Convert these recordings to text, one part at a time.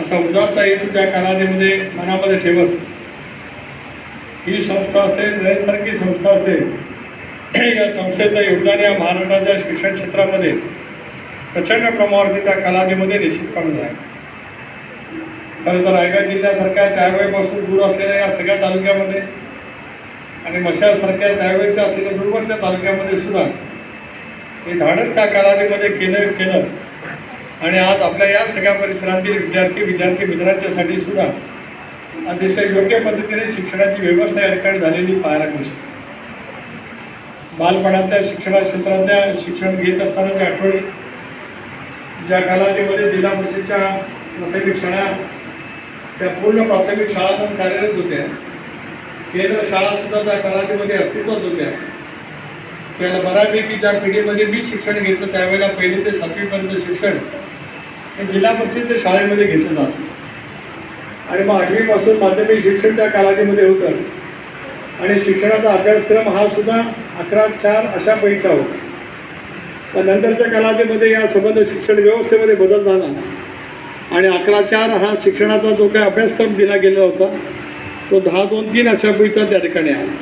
असा उदात्त हेतू त्या कालावधीमध्ये मनामध्ये ठेवत. ही संस्था असेल नैसर्गिक संस्था असेल. या संस्थेचं योगदान या महाराष्ट्राच्या शिक्षण क्षेत्रामध्ये प्रचंड प्रमाणावरती त्या कालावधीमध्ये निश्चितपणे आहे. खरं तर रायगड जिल्ह्यासारख्या त्यावेळेपासून दूर असलेल्या या सगळ्या तालुक्यामध्ये आणि मशासारख्या त्यावेळेच्या असलेल्या दूरवरच्या तालुक्यामध्ये सुद्धा हे धाडस त्या कालावधीमध्ये केलं केलं. आणि आज आपल्या या सगळ्या परिसरातील विद्यार्थी विद्यार्थी मित्रांच्यासाठी सुद्धा अतिशय योग्य पद्धतीने शिक्षणाची व्यवस्था या ठिकाणी झालेली पाहायला मिळू शकते बालपणातल्या शिक्षणा क्षेत्रातल्या शिक्षण घेत असतानाच्या आठवणी ज्या कालावधीमध्ये जिल्हा परिषदच्या प्राथमिक शाळा त्या पूर्ण प्राथमिक शाळा म्हणून कार्यरत होत्या. केंद्र शाळा सुद्धा त्या कालावधीमध्ये अस्तित्वात होत्या. त्याला बऱ्यापैकी ज्या पिढीमध्ये मी शिक्षण घेतलं त्यावेळेला पहिली ते सातवीपर्यंत शिक्षण हे जिल्हा परिषदेच्या शाळेमध्ये घेतलं जातं. आणि मग आठवीपासून माध्यमिक शिक्षण त्या कालावधीमध्ये होतं. आणि शिक्षणाचा अभ्यासक्रम हा सुद्धा अकरा चार अशा पैकीचा होता. पण नंतरच्या कालावधीमध्ये या संबंध शिक्षण व्यवस्थेमध्ये बदल झाला. आणि अकरा चार हा शिक्षणाचा जो काही अभ्यासक्रम दिला गेला होता तो दहा दोन तीन अशा पैकीचा त्या ठिकाणी आला.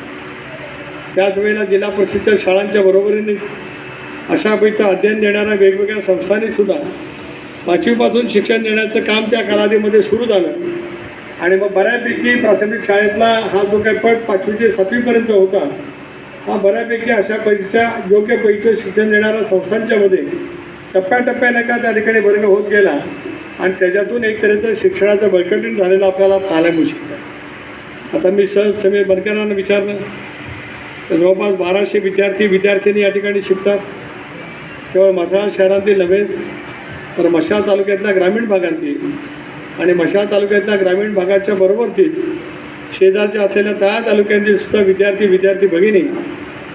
त्याच वेळेला जिल्हा परिषदच्या शाळांच्या बरोबरीने अशा पैकीचं अध्ययन देणाऱ्या वेगवेगळ्या संस्थांनी सुद्धा पाचवीपासून शिक्षण देण्याचं काम त्या कालावधीमध्ये सुरू झालं. आणि मग बऱ्यापैकी प्राथमिक शाळेतला हा जो काही पट पाचवी ते सातवीपर्यंत होता हा बऱ्यापैकी अशा पैकीच्या योग्य पैकीचं शिक्षण देणाऱ्या संस्थांच्यामध्ये टप्प्याटप्प्याने का त्या ठिकाणी वर्ग होत गेला आणि त्याच्यातून एक तऱ्हेचं शिक्षणाचं बळकटीण झालेलं आपल्याला पाहायला मिळू शकतं. आता मी सहज समीर बनकरांना विचारलं तर जवळपास बाराशे विद्यार्थी विद्यार्थिनी या ठिकाणी शिकतात. केवळ मसाळा शहरातील नव्हेच तर मशा तालुक्यातल्या ग्रामीण भागातील आणि मशा तालुक्यातल्या ग्रामीण भागाच्या बरोबरतीच शेजारच्या असलेल्या त्या तालुक्यातील सुद्धा विद्यार्थी विद्यार्थी भगिनी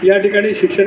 या ठिकाणी शिक्षण